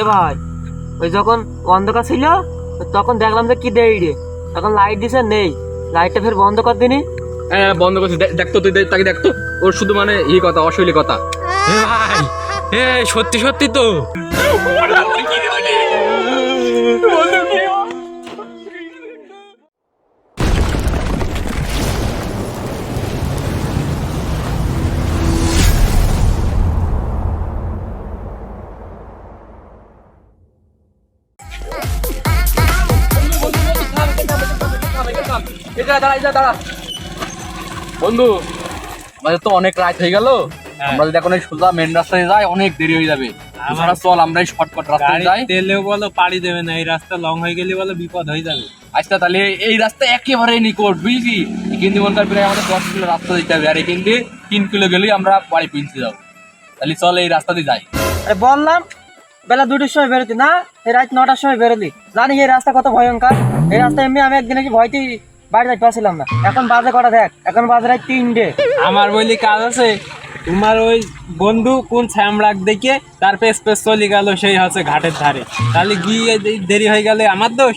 এ ভাই ওই যখন অন্ধকার ছিল তখন দেখলাম যে কি দেই রে। তখন লাইট দিছে নেই। লাইটটা ফের বন্ধ কর দিনি। হ্যাঁ বন্ধ করছি। দেখতো তুই তাকে দেখতো ওর শুধু মানে ই কথা অশৈলী কথা। এ ভাই এ সত্যি সত্যি তো। বন্ধু আমাদের তো অনেক রাত হয়ে গেল। আমরা যদি এখন এই সোজা মেন রাস্তায় যাই অনেক দেরি হয়ে যাবে। আমরা চল আমরা এই শর্টকাট রাস্তায় যাই। তেলেও বলো পাড়ি দেবে না এই রাস্তা লং হয়ে গেলে বলো বিপদ হয়ে যাবে। আচ্ছা তাহলে এই রাস্তা একেবারে নিকট বুঝলি? এখান দিয়ে মনে প্রায় আমাদের দশ কিলো রাস্তা দিতে হবে আর এখান দিয়ে তিন কিলো গেলেই আমরা বাড়ি পৌঁছে যাব। তাহলে চল এই রাস্তা দিয়ে যাই। আরে বললাম বেলা দুটোর সময় বেরোতি না? এই রাত নটার সময় বেরোলি। জানি এই রাস্তা কত ভয়ঙ্কর? এই রাস্তা এমনি আমি একদিন কি ভয়তেই বাড়ি যাইতে পারছিলাম না। এখন বাজে কটা দেখ? এখন বাজে রাত তিনটে। আমার বলি কাজ আছে তোমার ওই বন্ধু কোন শ্যামরাগ দেখে তার পেস পেস চলে গেল সেই হচ্ছে ঘাটের ধারে। তাহলে গিয়ে দেরি হয়ে গেলে আমার দোষ?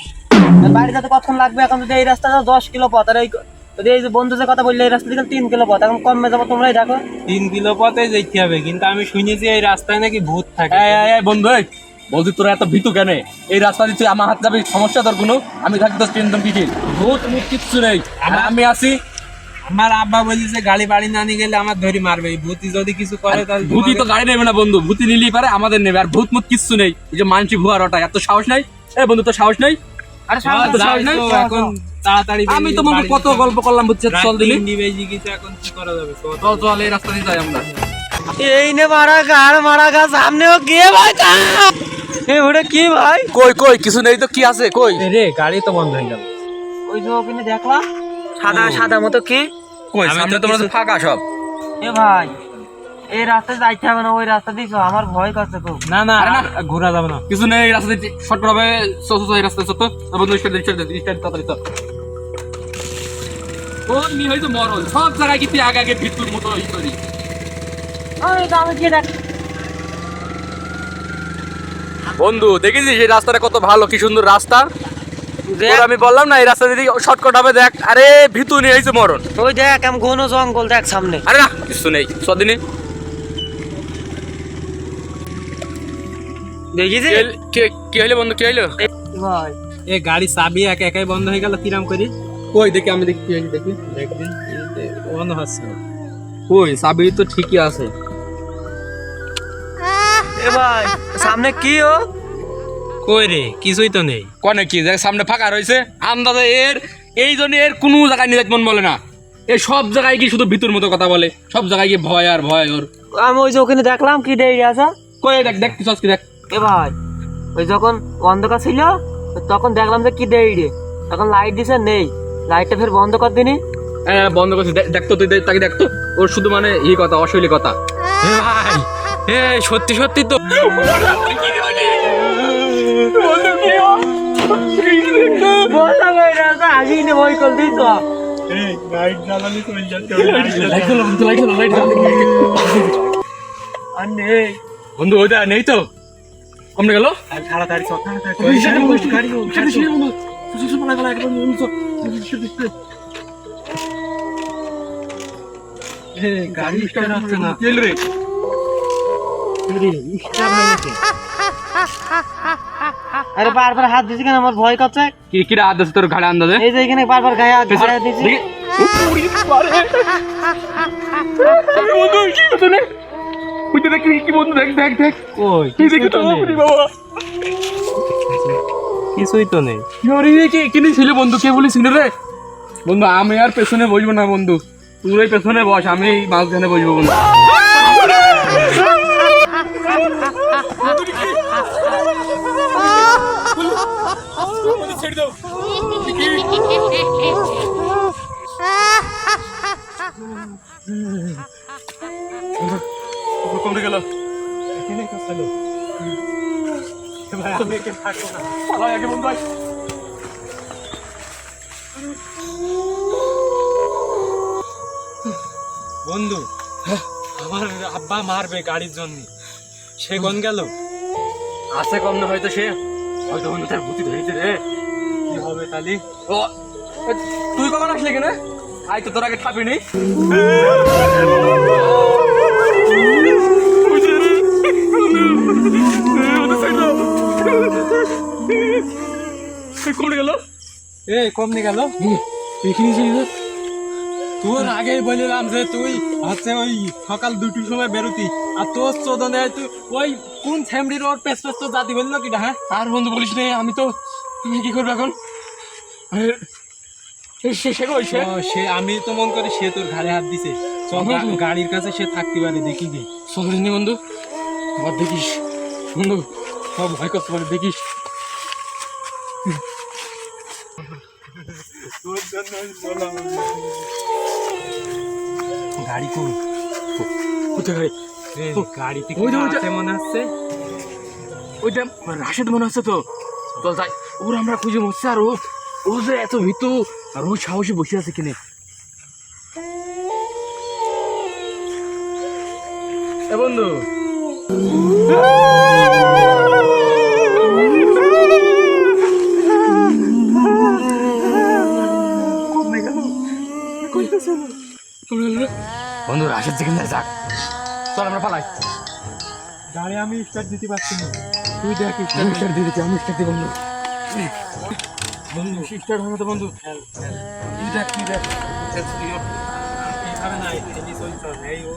বাড়ি যেতে কতক্ষণ লাগবে? এখন যদি এই রাস্তাটা দশ কিলো পথ আর এই যদি এই যে বন্ধু যে কথা বললে এই রাস্তা দিকে তিন কিলো পথ এখন কমে যাব তোমরাই দেখো। তিন কিলো পথে যেতে হবে কিন্তু আমি শুনেছি এই রাস্তায় নাকি ভূত থাকে। বন্ধু এই, বলছি তোরা এত ভীতু কেন? এই রাস্তা দিয়ে আমার হাত যাবে সমস্যা তোর কোনো? আমি থাকি তো টেনশন কিছু ভূত মুখ কিচ্ছু নেই। আমি আছি আমার আব্বা বলেছে গাড়ি বাড়ি না নিয়ে গেলে আমার ধরি মারবে। ভূতি যদি কিছু করে তাহলে ভূতি তো গাড়ি নেবে না বন্ধু। ভূতি নিলেই পারে আমাদের নেবে। আর ভূত মুত কিচ্ছু নেই। এই যে মানসি ভুয়ার ওটা এত সাহস নাই? এ বন্ধু তো সাহস নেই? আরে সাহস নেই? এখন তাড়াতাড়ি আমি তোমাকে কত গল্প করলাম বুঝছে? চল দিলি। গেছে, এখন কি করা যাবে। চল চল এই রাস্তা দিয়ে যাই আমরা। এই নে মারা গার মারা গা সামনেও কে ভাই এ ওটা কি ভাই? কই কই কিছু নেই তো কি আছে কই? রে গাড়ি তো বন্ধ হয়ে গেল। ওই যে ওখানে দেখলাম সাদা সাদা মতো কি? কই সামনে তো তোমরা তো ফাঁকা সব। এ ভাই এই রাস্তায় যাইতে হবে না ওই রাস্তা দিয়েছ আমার ভয় করছে খুব। না না আরে না। ঘোরা যাবে না। কিছু নেই এই রাস্তা দিয়ে শর্ট হবে সো সো এই রাস্তা সত্য বন্ধু স্টার্ট স্টার্ট স্টার্ট তাড়াতাড়ি চল। কোন নি হইতো মরল সব জায়গায় কি আগে আগে ভিতুর মতো ই করি? তো বন্ধু দেখেছিস এই রাস্তাটা কত ভালো কি সুন্দর রাস্তা? আমি বললাম না এই রাস্তা দিয়ে শর্টকাট হবে দেখ। আরে ভিতু নিয়ে হয়েছে মরণ। ওই দেখ আমি ঘন জঙ্গল দেখ সামনে। আরে না কিছু নেই সদিনে দেখিস কি হইল বন্ধু কি হইল? ভাই। এ গাড়ি চাবি এক একাই বন্ধ হয়ে গেল কিরাম করি। কই দেখি আমি দেখি কি দেখি। দেখবি বন্ধ হচ্ছে। কই চাবি তো ঠিকই আছে। এ ভাই সামনে কি ও? কই রে কিছুই তো নেই। কনে কি দেখ সামনে ফাঁকা রয়েছে? আন্দাজে এর এই জন্য এর কোনো জায়গায় নিয়ে মন বলে না। এ সব জায়গায় কি শুধু ভিতর মতো কথা বলে। সব জায়গায় গিয়ে ভয় আর ভয় ওর। আমি ওই যে ওখানে দেখলাম কি দেরি আছে কই দেখ দেখ কিছু কি দেখ। এ ভাই ওই যখন অন্ধকার ছিল তখন দেখলাম যে কি দেরি রে। তখন লাইট দিছে নেই। লাইটটা ফের বন্ধ কর দিনি। হ্যাঁ বন্ধ করছি। দেখ- দেখতো তুই দেখ- তাকে দেখতো ওর শুধু মানে ই কথা অশৈলী কথা। ভাই এ সত্যি সত্যি তো। বন্ধু ওইটা নেই তো। কমনে গেল? তাড়াতাড়ি গাড়ি স্টার্ট হচ্ছে না। আরে বারবার হাত দিছি কেন? আমার ভয় করছে। কি কি রাত আছে তোর ঘাড়ে আন্দাজে এই যে এখানে বারবার গায়ে হাত ঘাড়ে দিছি উড়ি পারে। বন্ধু, কি হতো ওই যে দেখ, কি- কি বন্ধু, দেখ, দেখ, দেখ। কই এই দেখি তো, ওরে বাবা। কিছুই তো নেই। ছিল বন্ধু? কে বলেছিল রে? বন্ধু আমি আর পেছনে বসবো না বন্ধু। তুই পেছনে বস আমি মাঝখানে বসবো বন্ধু। কমে গেল। বন্ধু আমার আব্বা মারবে গাড়ির জন্য সে কোন গেল? আছে কম না হয়তো সে। হয়তো বন্ধু তার ভূতি ধরেছে রে। কি হবে তালি? ও তুই কখন আসলি কেন আই তো তোর আগে ঠাপি নেই। কমে গেল? এ কমনি গেল? তোর আগে বলিলাম যে তুই হচ্ছে ওই সকাল দুটোর সময় বেরোতি। আর তোর চোদনে তুই ওই কোন ফ্যামিলির ওর পেস পেস তো জাতি বলল কিটা হ্যাঁ? আর বন্ধু বলিস রে আমি তো আমি কি করব এখন? সে আমি তো মন করি সে তোর ঘাড়ে হাত দিছে। গাড়ির কাছে সে থাকতে পারে দেখি গে। চলিস বন্ধু? আবার দেখিস। বন্ধু সব ভয় করতে পারে দেখিস। গাড়ি কোন কোথায় গাড়ি? এ, গাড়ি ওই যে, আছে মনে হচ্ছে। ওইটা রাশেদ মনে হচ্ছে তো। চল তাই ওর আমরা খুঁজে মরছি আর ও ও যে এত ভীতু আর ও সাহসী বসে আছে কিনে। এ বন্ধু। বন্ধু রাশেদ যেখানে যাক। চল আমরা পালাই গাড়ি আমি স্টার্ট দিতে পারছি না। তুই দেখ স্টার্ট দিয়ে দিচ্ছি আমি স্টার্ট দিই বন্ধু। বন্ধু স্টার্ট হবে তো বন্ধু। তুই দেখ তুই দেখ। এইভাবে না এই চলছে এই ও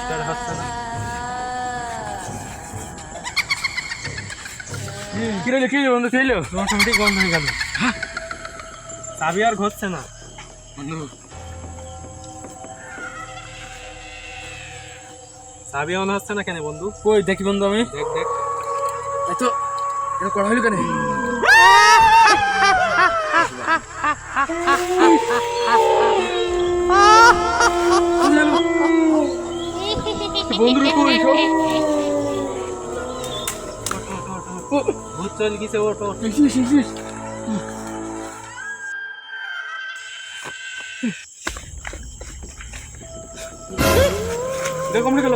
স্টার্ট হচ্ছে না। কি রে কি বন্ধু খেলো অটোমেটিক বন্ধ হয়ে গেল। চাবি আর ঘটছে না। বন্ধু চাবি অন হচ্ছে না কেন বন্ধু? কই দেখি বন্ধু আমি। দেখ দেখ। এই তো এটা করা হইল কেন? বন্ধুরা কই ভূত চল গেছে ওটো দেখো আমরা গেল